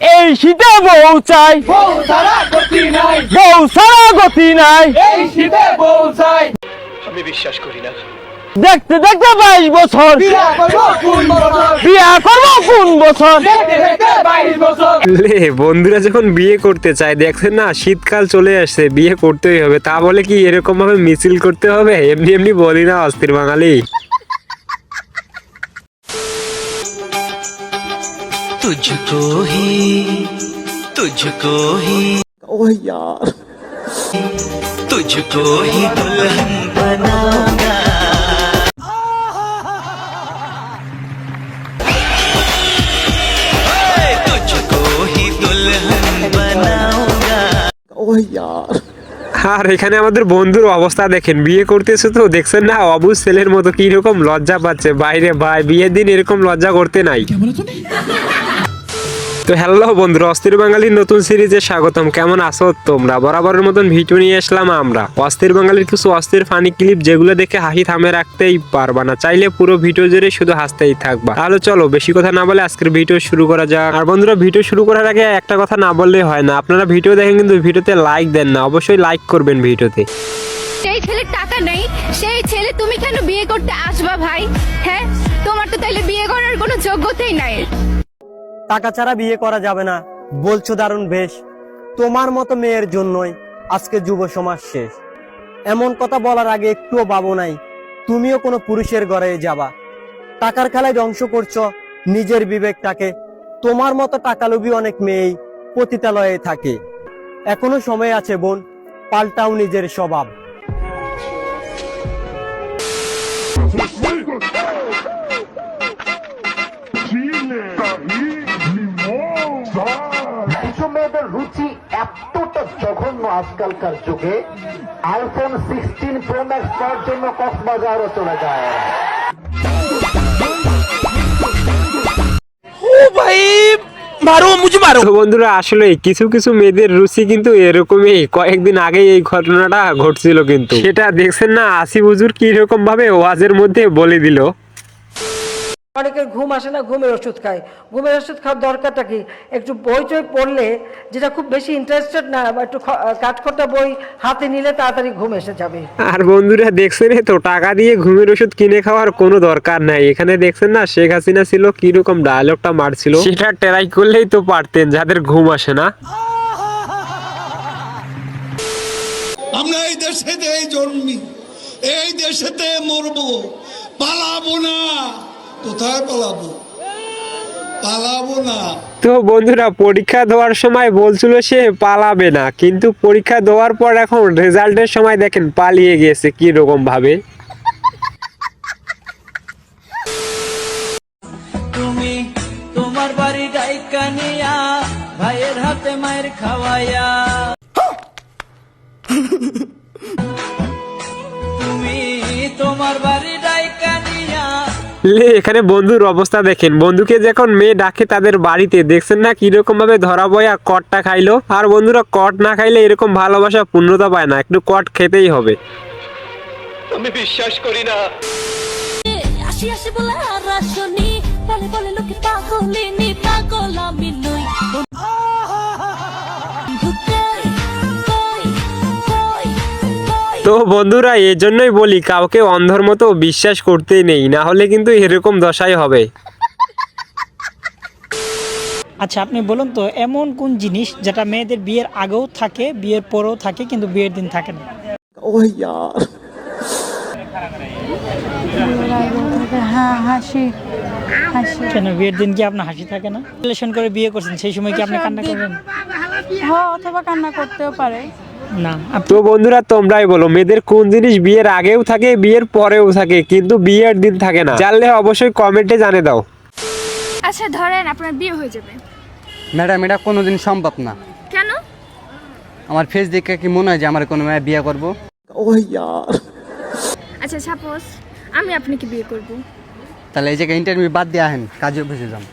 এই শীতে বউ চাই। বউ ছাড়া গতি নাই। বউ সারা গতি নাই। এই শীতে বউ চাই। দেখতে দেখতে বাইশ বছর। বিয়া করব কোন বছর? বিয়া করব কোন বছর? দেখতে দেখতে বাইশ বছর। লে বন্ধুরা যখন বিয়ে করতে চায় দেখছেন না শীতকাল চলে আসছে বিয়ে করতেই হবে। তা বলে কি এরকম ভাবে মিছিল করতে হবে? এমনি এমনি বলি না অস্থির বাঙালি। तुझको ही तुझको ही ওহ यार तुझको ही दुल्हन बनाऊंगा ओए, तुझको ही दुल्हन बनाऊंगा ওহ यार আর এখানে আমাদের বন্ধুর অবস্থা দেখেন বিয়ে করতেছে তো দেখছেন না অবুজ ছেলের মতো কি রকম লজ্জা পাচ্ছে বাইরে ভাই বিয়ের দিন এরকম লজ্জা করতে নাই তো হ্যালো বন্ধুরা, অস্থির বাঙালির নতুন সিরিজে স্বাগতম। কেমন আছো তোমরা? বরাবরের মতন ভিডিও নিয়ে আসলাম আমরা। অস্থির বাঙালির কিছু অস্থির ফানি ক্লিপ যেগুলো দেখে হাসি থামে রাখতেই পারবা না। চাইলে পুরো ভিডিও জুড়ে শুধু হাসতেই থাকবা। তাহলে চলো, বেশি কথা না বলে আজকের ভিডিও শুরু করা যাক। আর বন্ধুরা, ভিডিও শুরু করার আগে একটা কথা না বললেই হয় না। আপনারা ভিডিও দেখেন কিন্তু ভিডিওতে লাইক দেন না। অবশ্যই লাইক করবেন ভিডিওতে। সেই ছেলের টাকা নেই। সেই ছেলে তুমি কেন বিয়ে করতে আসবা ভাই? হ্যাঁ? তোমার তো তাইলে বিয়ে করার কোনো যোগ্যতাই নাই। টাকা ছাড়া বিয়ে করা যাবে না। বলছো দারুণ বেশ। তোমার মতো মেয়ের জন্যই আজকে যুব সমাজ শেষ। এমন কথা বলার আগে একটুও ভাবো নাই। তুমিও কোনো পুরুষের ঘরে যাবা। টাকার খেলায় ধ্বংস করছ নিজের বিবেকটাকে। তোমার মতো টাকালোভী অনেক মেয়েই পতিতালয়ে থাকে। এখনও সময় আছে বোন, পাল্টাও নিজের স্বভাব। আজকালকার যুগে আইফোন সিক্সটিন প্রো ম্যাক্স পাওয়ার জন্য কক্সবাজারও চলে যায়। বন্ধুরা আসলে কিছু কিছু মেয়েদের রুচি কিন্তু এরকমই। কয়েকদিন আগে এই ঘটনাটা ঘটছিল কিন্তু। সেটা দেখছেন না আসিফ হুজুর কি রকম ভাবে ওয়াজের মধ্যে বলে দিল। অনেকের ঘুম আসে না ঘুমের ওষুধ খায়। ঘুমের ওষুধ খাওয়ার দরকারটা কি? একটু বই টই পড়লে যেটা খুব বেশি ইন্টারেস্টেড না একটু কাঠখোট্টা বই হাতে নিলে তাড়াতাড়ি ঘুম এসে যাবে। আর বন্ধুরা দেখছেন তো টাকা দিয়ে ঘুমের ওষুধ কিনে খাওয়ার কোনো দরকার নাই। এখানে দেখছেন না শেখ হাসিনা ছিল কীরকম ডায়লগটা মারছিল। সেটা ট্রাই করলেই তো পারতেন যাদের ঘুম আসে না। আমরা এই দেশেতেই জন্মি এই দেশেতে মরবো পালাবো না। কোথায় পালাবো? পালাবো না। তো বন্ধুরা পরীক্ষা দেওয়ার সময় বলছিল সে পালাবে না কিন্তু পরীক্ষা দেওয়ার পর এখন রেজাল্টের সময় দেখেন পালিয়ে গেছে কি রকম ভাবে তুমি তোমার বাড়ি ডাইকা নিয়া ভাইয়ের হাতে মায়ের খাওয়াইয়া। তুমি তোমার বাড়ি লে এখানে বন্ধুর অবস্থা দেখেন। বন্ধুকে যখন মেয়ে ডাকে তাদের বাড়িতে দেখছেন না কীরকম ভাবে ধরা বয়া কটটা খাইলো? আর বন্ধুরা কট না খাইলে এরকম ভালোবাসা পূর্ণতা পায় না একটু কট খেতেই হবে। আসি আসি বলে আর আসনি। বলে বলে লোকে পাগলিনি পাগল আমি নই। তো বন্ধুরা এই জন্যই বলি কাউকে অন্ধর মতো বিশ্বাস করতে নেই না হলে কিন্তু এরকম দশাই হবে। আচ্ছা আপনি বলুন তো এমন কোন জিনিস যেটা মেয়েদের বিয়ের আগেও থাকে বিয়ের পরেও থাকে কিন্তু বিয়ের দিন থাকে না? হ্যাঁ হাসি হাসি। কেন বিয়ের দিন কি আপনার হাসি থাকে না? রিলেশন করে বিয়ে করছেন সেই সময় কি আপনি কান্না করবেন? হ্যাঁ অথবা কান্না করতেও পারে। না তো বন্ধুরা তোমরাই বলো মেয়েদের কোন জিনিস বিয়ের আগেও থাকে বিয়ের পরেও থাকে কিন্তু বিয়ের দিন থাকে না? জানলে অবশ্যই কমেন্টে জানিয়ে দাও। আচ্ছা ধরেন আপনার বিয়ে হয়ে যাবে। ম্যাডাম এটা কোনোদিন সম্ভব না। কেন? আমার ফেস দেখে কি মনে হয় যে আমার কোনো মেয়ে বিয়ে করব? ওহ यार আচ্ছা সাপোজ আমি আপনাকে বিয়ে করব। তাহলে এই ইন্টারভিউ বাদ দিয়ে আহেন কাজে যান।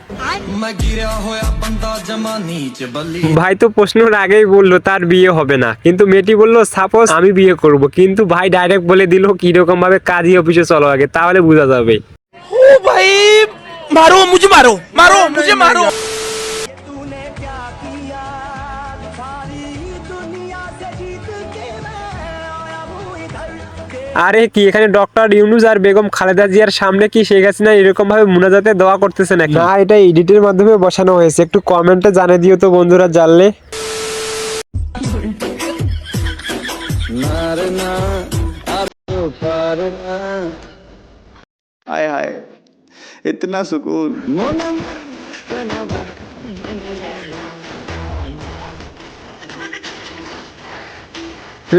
ভাই তো প্রশ্নের আগেই বলল তার বিয়ে হবে না। কিন্তু মেয়েটি বলল সাপোজ আমি বিয়ে করব। কিন্তু ভাই ডাইরেক্ট বলে দিল কীরকম ভাবে কাজী অফিসে চলো আগে তাহলে বোঝা যাবে। ও ভাই মারো মারো মারো মারো। আরে কি এখানে ডক্টর ইউনুস আর বেগম খালেদা জিয়ার সামনে কি শেখ হাসিনা এরকম ভাবে মুনাজাতে দোয়া করতেছে নাকি? না এটা এডিটের মাধ্যমে বসানো হয়েছে। একটু কমেন্টে জানিয়ে দিও তো বন্ধুরা জানলে। হায় হায় ইতনা সুকুন।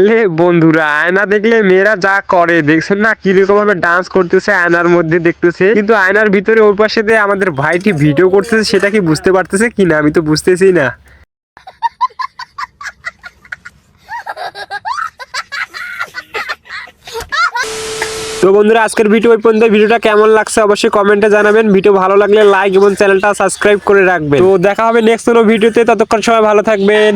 লে বন্ধুরা, আয়না দেখলে মেয়েরা যা করে, দেখছেন না? কীরকম ভাবে ডান্স করতেছে আয়নার মধ্যে দেখতেছে। কিন্তু আয়নার ভিতরে ওর পাশে আমাদের ভাইটি ভিডিও করতেছে, সেটা কি বুঝতে পারতেছে কিনা? আমি তো বুঝতেছি না। তো বন্ধুরা, আজকের ভিডিও ওই পর্যন্ত। ভিডিওটা কেমন লাগছে অবশ্যই কমেন্টে জানাবেন। ভিডিও ভালো লাগলে লাইক এবং চ্যানেলটা সাবস্ক্রাইব করে রাখবেন। তো দেখা হবে নেক্সট কোনো ভিডিওতে ততক্ষণ সবাই ভালো থাকবেন।